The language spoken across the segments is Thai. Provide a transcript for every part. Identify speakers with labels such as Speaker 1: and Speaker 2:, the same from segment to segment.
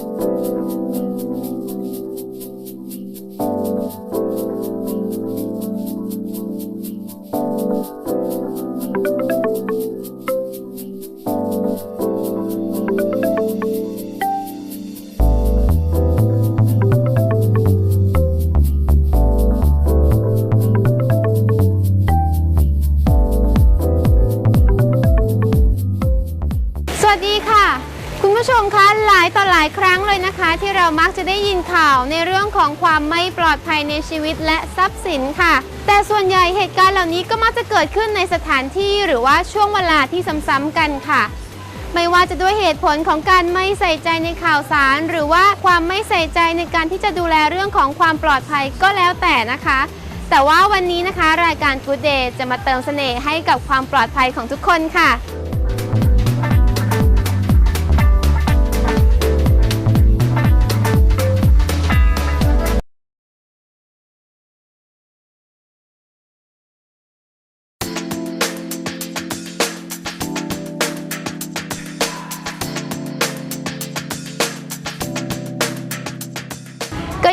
Speaker 1: ส ผู้ชมคะหลายต่อหลายครั้งเลยนะคะ ที่เรามักจะได้ยินข่าวในเรื่องของความไม่ปลอดภัยในชีวิตและทรัพย์สินค่ะ แต่ส่วนใหญ่เหตุการณ์เหล่านี้ก็มักจะเกิดขึ้นในสถานที่หรือว่าช่วงเวลาที่ซ้ำๆกันค่ะ ไม่ว่าจะด้วยเหตุผลของการไม่ใส่ใจในข่าวสาร หรือว่าความไม่ใส่ใจในการที่จะดูแลเรื่องของความปลอดภัยก็แล้วแต่นะคะ แต่ว่าวันนี้นะคะ รายการ Good Day จะมาเติมเสน่ห์ให้กับความปลอดภัยของทุกคนค่ะ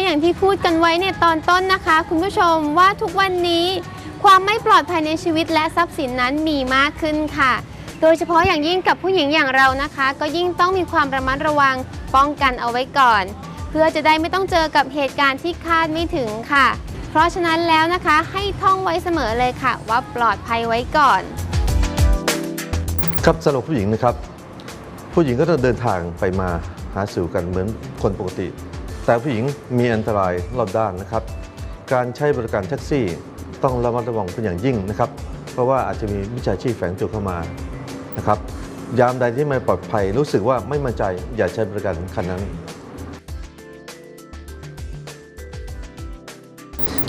Speaker 1: อย่างที่พูดกันไว้ในตอนต้นนะคะ คุณผู้ชมว่าทุกวันนี้ ความไม่ปลอดภัยในชีวิตและทรัพย์สินนั้นมีมากขึ้นค่ะ โดยเฉพาะอย่างยิ่งกับผู้หญิงอย่างเรานะคะ ก็ยิ่งต้องมีความระมัดระวังป้องกันเอาไว้ก่อน เพื่อจะได้ไม่ต้องเจอกับเหตุการณ์ที่คาดไม่ถึงค่ะ เพราะฉะนั้นแล้วนะคะให้ท่องไว้เสมอเลยค่ะ ว่าปลอดภัยไว้ก่อน
Speaker 2: ครับสำหรับผู้หญิงนะครับ ผู้หญิงก็ต้องเดินทางไปมาหาสู่กันเหมือนคนปกติ แต่ผู้หญิงมีอันตรายรอบด้านนะครับ การใช้บริการแท็กซี่ต้องระมัดระวังเป็นอย่างยิ่งนะครับ เพราะว่าอาจจะมีมิจฉาชีพแฝงตัวเข้ามานะครับ ยามใดที่ไม่ปลอดภัยรู้สึกว่าไม่มั่นใจอย่าใช้บริการคันนั้น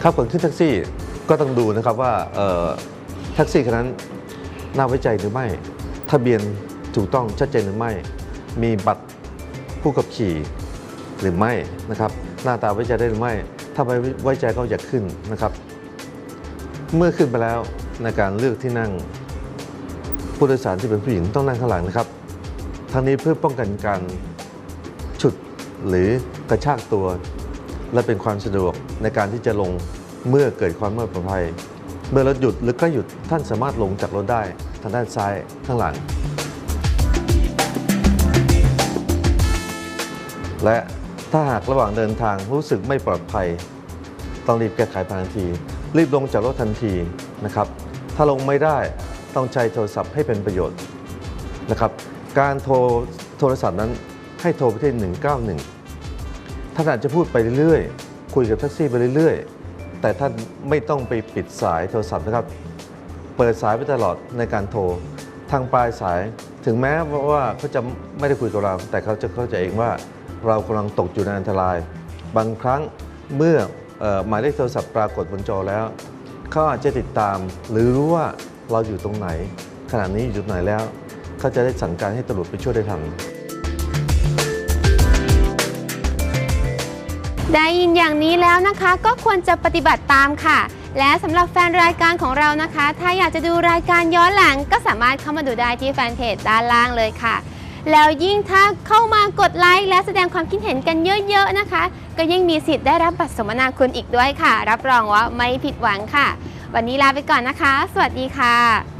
Speaker 2: ครับก่อนขึ้นแท็กซี่ก็ต้องดูนะครับว่าแท็กซี่คันนั้นน่าไว้ใจหรือไม่ ทะเบียนถูกต้องชัดเจนหรือไม่ มีบัตรผู้ขับขี่ หรือไม่นะครับหน้าตาไว้ใจได้หรือไม่ ถ้าไม่ไว้ใจก็อย่าขึ้นนะครับ เมื่อขึ้นไปแล้วในการเลือกที่นั่งผู้โดยสารที่เป็นผู้หญิงต้องนั่งข้างหลังนะครับทั้งนี้เพื่อป้องกันการฉุดหรือกระชากตัว และเป็นความสะดวกในการที่จะลงเมื่อเกิดความไม่ปลอดภัย เมื่อรถหยุดหรือใกล้หยุดท่านสามารถลงจากรถได้ทางด้านซ้ายข้างหลัง และ ถ้าหากระหว่างเดินทางรู้สึกไม่ปลอดภัย ต้องรีบแก้ไขภายในทันที รีบลงจากรถทันทีนะครับ ถ้าลงไม่ได้ต้องใช้โทรศัพท์ให้เป็นประโยชน์นะครับ การโทรโทรศัพท์นั้นให้โทรไปที่ 191 ท่านอาจจะพูดไปเรื่อยๆ คุยกับแท็กซี่ไปเรื่อยๆ แต่ท่านไม่ต้องไปปิดสายโทรศัพท์นะครับ เปิดสายไปตลอดในการโทร ทางปลายสายถึงแม้ว่าเขาจะไม่ได้คุยกับเรา แต่เขาจะเข้าใจเองว่า เรากำลังตกอยู่ในอันตราย บางครั้งเมื่อออหมายเลขโทรศัพท์ปรากฏบนจอแล้วเขาอาจจะติดตาม หรือรู้ว่าเราอยู่ตรงไหน ขณะนี้อยู่จุดไหนแล้วเขาจะได้สั่งการให้ตำรวจไปช่วยได้ทัน
Speaker 1: ได้ยินอย่างนี้แล้วนะคะก็ควรจะปฏิบัติตามค่ะ และสำหรับแฟนรายการของเรานะคะ ถ้าอยากจะดูรายการย้อนหลังก็สามารถเข้ามาดูได้ที่แฟนเพจด้านล่างเลยค่ะ แล้วยิ่งถ้าเข้ามากดไลค์และแสดงความคิดเห็นกันเยอะๆนะคะ ก็ยิ่งมีสิทธิ์ได้รับบัตรสมนาคุณอีกด้วยค่ะ รับรองว่าไม่ผิดหวังค่ะ วันนี้ลาไปก่อนนะคะ สวัสดีค่ะ